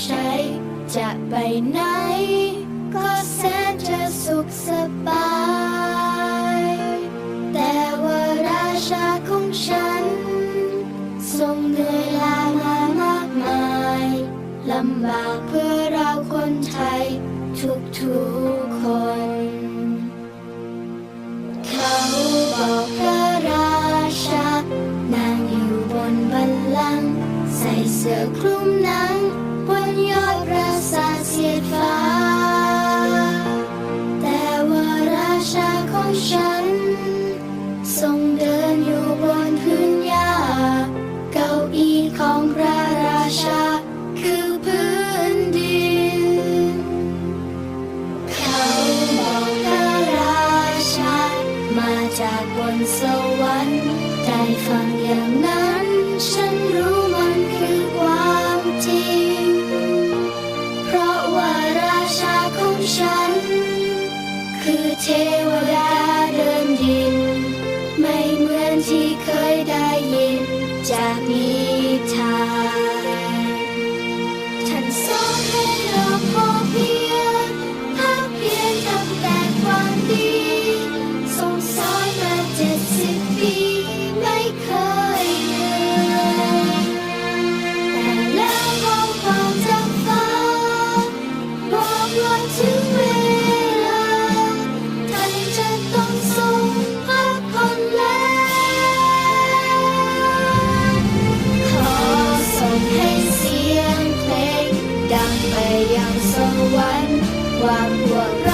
ใช้จะไปไหน ก็แสนจะสุขสบาย แต่ว่าราชาของฉัน ทรงเหนื่อยล้ามามากมายลำบากเพื่อเราคนไทย ทุกๆคน เขาบอกพระราชานั่งอยู่บนบัลลังก์ใส่เสื้อคลุมหนัง ฉัน ทรงเดินอยู่บนพื้นหญ้า เก้าอี้ของพระราชา คือพื้นดิน เขาบอกพระราชา มาจากบนสวรรค์ได้ฟังอย่างนั้น ฉันรู้มันคือความจริง เพราะว่าราชาของฉัน คือเทวดา คว่าพวกเรา